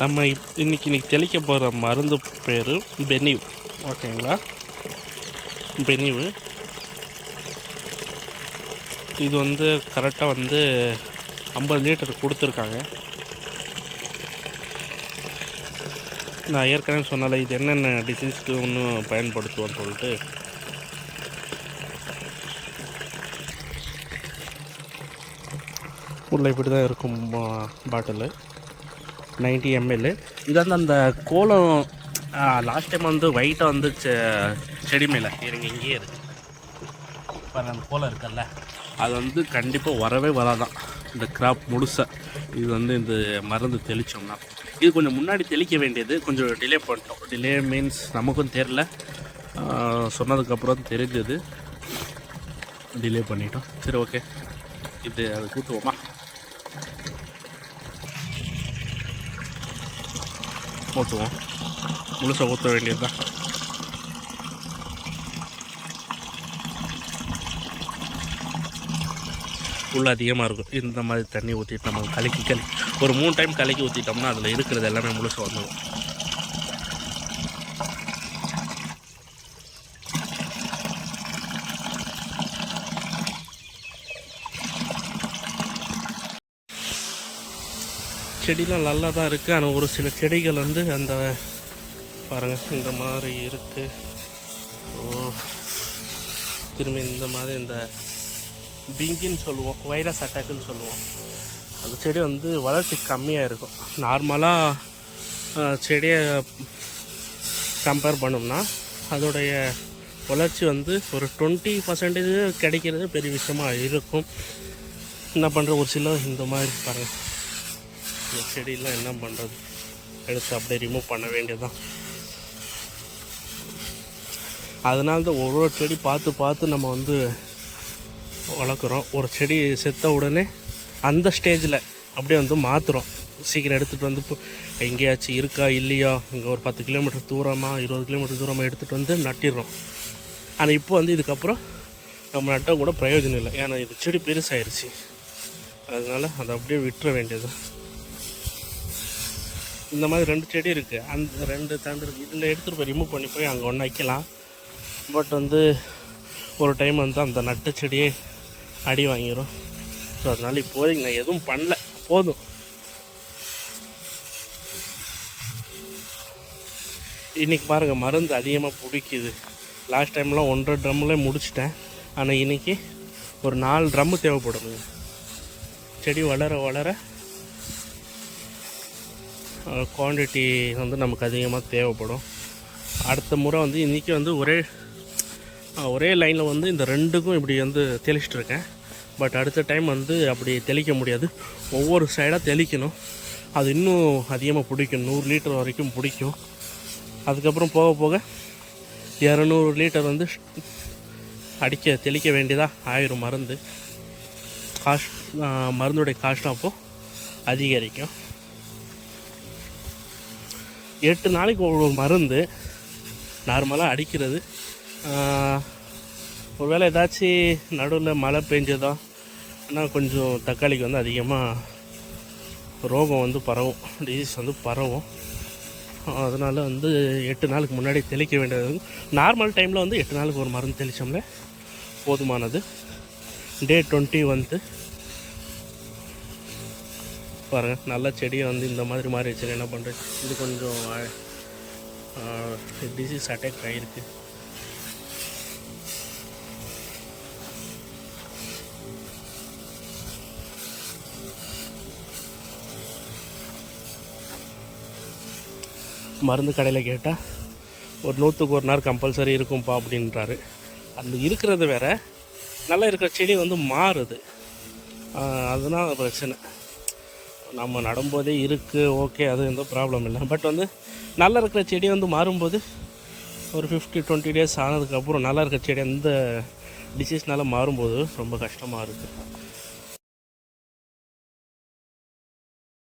நம்ம இன்னைக்கு இன்னைக்கு தெளிக்க போகிற மருந்து பேர் பெனிவ். ஓகேங்களா? பெனிவு. இது வந்து கரெக்டாக வந்து ஐம்பது லிட்டர் கொடுத்துருக்காங்க. நான் ஏற்கனவே சொன்னால இது என்னென்ன டிசீஸ்க்கு இன்னும் பயன்படுத்துவோன்னு சொல்லிட்டு. உள்ள இப்படி தான் இருக்கும் பாட்டிலு. நைன்டி எம்எல் இது வந்து அந்த கோலம் லாஸ்ட் டைம் வந்து ஒயிட்டாக வந்து செ- செடி மேலே. இருங்க இங்கேயே இருக்குது இப்போ அந்த கோலம் இருக்குல்ல. அது வந்து கண்டிப்பாக வரவே வராதான். இந்த கிராப் முழுசாக இது வந்து இந்த மருந்து தெளித்தோம்னா இது கொஞ்சம் முன்னாடி தெளிக்க வேண்டியது. கொஞ்சம் டிலே பண்ணிட்டோம். டிலே மீன்ஸ் நமக்கும் தெரில சொன்னதுக்கப்புறம் தெரிஞ்சது. டிலே பண்ணிட்டோம். சரி ஓகே இது அதை கூட்டுவோமா? ஊற்றுவோம் முழுசாக ஊற்ற வேண்டியது தான் உள்ள அதிகமாக இருக்கும். இந்த மாதிரி தண்ணி ஊற்றிட்டு நம்ம கலக்கி கலக்கி. ஒரு மூணு டைம் கலக்கி ஊற்றிட்டோம்னா அதில் இருக்கிறது எல்லாமே முழுசாக வந்துடும் செடிலாம் நல்லா தான் இருக்குது ஆனால் ஒரு சில செடிகள் வந்து அந்த பாருங்கள் இந்த மாதிரி இருக்குது ஓ திரும்பி இந்த மாதிரி இந்த பிங்கின்னு சொல்லுவோம் வைரஸ் அட்டாக்குன்னு சொல்லுவோம். அந்த செடி வந்து வளர்ச்சி கம்மியாக இருக்கும். நார்மலாக செடியை கம்பேர் பண்ணோம்னா அதோடைய வளர்ச்சி வந்து ஒரு டுவெண்ட்டி பர்சன்டேஜ் கிடைக்கிறது பெரிய விஷயமாக இருக்கும். என்ன பண்ணுற ஒரு சில இந்த மாதிரி பாருங்கள் இந்த செடியெல்லாம் என்ன பண்ணுறது எடுத்து அப்படியே ரிமூவ் பண்ண வேண்டியதுதான். அதனால தான் ஒரு ஒரு செடி பார்த்து பார்த்து நம்ம வந்து வளர்க்குறோம். ஒரு செடி செத்த உடனே அந்த ஸ்டேஜில் அப்படியே வந்து மாற்றுறோம் சீக்கிரம் எடுத்துகிட்டு வந்து இப்போ எங்கேயாச்சும் இருக்கா இல்லையா? இங்கே ஒரு பத்து கிலோமீட்டர் தூரமாக இருபது கிலோமீட்டர் தூரமாக எடுத்துகிட்டு வந்து நட்டிடுறோம். ஆனால் இப்போ வந்து இதுக்கப்புறம் நம்ம நட்டால் கூட பிரயோஜனம் இல்லை. ஏன்னா இது செடி பெருசாயிருச்சு. அதனால அதை அப்படியே விட்டுற வேண்டியது இந்த மாதிரி ரெண்டு செடி இருக்குது அந்த ரெண்டு தண்டு இருக்குது இதில் எடுத்துகிட்டு போய் ரிமூவ் பண்ணி போய் அங்கே ஒன்று வைக்கலாம். பட் வந்து ஒரு டைம் வந்து அந்த நட்டு செடியே அடி வாங்கிடும் ஸோ அதனால இப்போதைக்கு நான் எதுவும் பண்ணல. போதும். இன்றைக்கி பாருங்கள் மருந்து அதிகமாக பிடிக்குது. லாஸ்ட் டைம்லாம் ஒன்றரை ட்ரம்மில் முடிச்சிட்டேன். ஆனால் இன்றைக்கி ஒரு நாலு ட்ரம்மு தேவைப்படுங்க செடி வளர வளர குவான்டிட்டி வந்து நமக்கு அதிகமாக தேவைப்படும். அடுத்த முறை வந்து இன்றைக்கி வந்து ஒரே ஒரே லைனில் வந்து இந்த ரெண்டுக்கும் இப்படி வந்து தெளிச்சிட்டு இருக்கேன் பட் அடுத்த டைம் வந்து அப்படி தெளிக்க முடியாது. ஒவ்வொரு சைடாக தெளிக்கணும். அது இன்னும் அதிகமாக பிடிக்கும். நூறு லிட்டர் வரைக்கும் பிடிக்கும். அதுக்கப்புறம் போக போக இரநூறு லிட்டர் வந்து அடிக்க தெளிக்க வேண்டியதாக ஆயிரும் மருந்து. காஸ்ட் மருந்துடைய காஸ்ட்டும் அப்போது அதிகரிக்கும். எட்டு நாளைக்கு ஒரு மருந்து நார்மலாக அடிக்கிறது. ஒருவேளை ஏதாச்சும் நடுவில் மழை பெஞ்சதோ? ஆனால் கொஞ்சம் தக்காளிக்கு வந்து அதிகமாக ரோகம் வந்து பரவும். டிசீஸ் வந்து பரவும். அதனால் வந்து எட்டு நாளுக்கு முன்னாடி தெளிக்க வேண்டியது. நார்மல் டைமில் வந்து எட்டு நாளுக்கு ஒரு மருந்து தெளித்தோம்ல போதுமானது. டே டுவெண்ட்டி வந்து பாருங்கள் நல்ல செடியை வந்து இந்த மாதிரி மாறிடுச்சு என்ன பண்ணுறது இது கொஞ்சம் டிசீஸ் அட்டாக் ஆகிருக்கு மருந்து கடையில் கேட்டால் ஒரு நூற்றுக்கு ஒரு நாள் கம்பல்சரி இருக்கும்ப்பா அப்படின்றாரு. அந்த இருக்கிறது வேற நல்லா இருக்கிற செடி வந்து மாறுது. அதுதான் பிரச்சனை. நம்ம நடும்போதே இருக்குது ஓகே அது எந்த ப்ராப்ளம் இல்லை. பட் வந்து நல்லா இருக்கிற செடி வந்து மாறும்போது ஒரு ஃபிஃப்டி டுவெண்ட்டி டேஸ் ஆனதுக்கப்புறம் நல்லா இருக்கிற செடி அந்த டிசீஸ்னால மாறும்போது ரொம்ப கஷ்டமாக இருக்குது